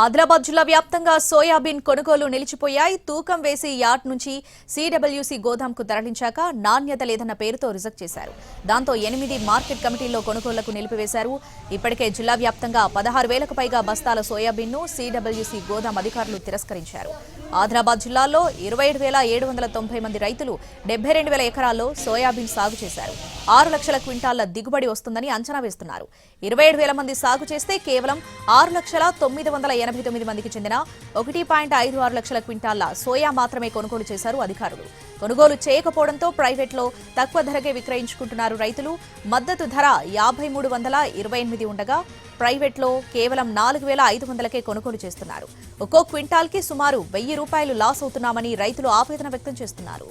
ఆదిలాబాద్ జిల్లా వ్యాప్తంగా సోయాబీన్ కొనుగోలు నిలిచిపోయాయి. తూకం వేసి యార్డ్ నుంచి సిడబ్ల్యూసీ గోదాంకు తరలించాక నాణ్యత లేదన్న పేరుతో రిజెక్ట్ చేశారు. దాంతో ఎనిమిది మార్కెట్ కమిటీల్లో కొనుగోళ్ళకు నిలిపివేశారు. ఇప్పటికే జిల్లా వ్యాప్తంగా పదహారు వేలకు పైగా బస్తాల సోయాబీన్ను సిడబ్ల్యూసీ గోదాం అధికారులు తిరస్కరించారు. ఆదిలాబాద్ జిల్లాలో ఇరవై ఏడు వేల ఏడు వందల తొంభై మంది రైతులు డెబ్బై రెండు వేల ఎకరాల్లో సోయాబీన్ సాగు చేశారు. ఆరు లక్షల క్వింటాళ్ళ దిగుబడి వస్తుందని అంచనా వేస్తున్నారు. ఇరవై ఏడు వేల మంది సాగు చేస్తే కేవలం ఆరు లక్షల తొమ్మిది వందల ఎనభై తొమ్మిది మందికి చెందిన ఒకటి పాయింట్ ఐదు ఆరు లక్షల క్వింటాళ్ళ సోయా మాత్రమే కొనుగోలు చేశారు అధికారులు. కొనుగోలు చేయకపోవడంతో ప్రైవేట్లో తక్కువ ధరకే విక్రయించుకుంటున్నారు రైతులు. మద్దతు ధర యాభై మూడు వందల ఇరవై ఎనిమిది ఉండగా ప్రైవేట్లో కేవలం నాలుగు వేల ఐదు వందలకే కొనుగోలు చేస్తున్నారు. ఒక్కో క్వింటాల్కి సుమారు వెయ్యి రూపాయలు లాస్ అవుతున్నామని రైతులు ఆవేదన వ్యక్తం చేస్తున్నారు.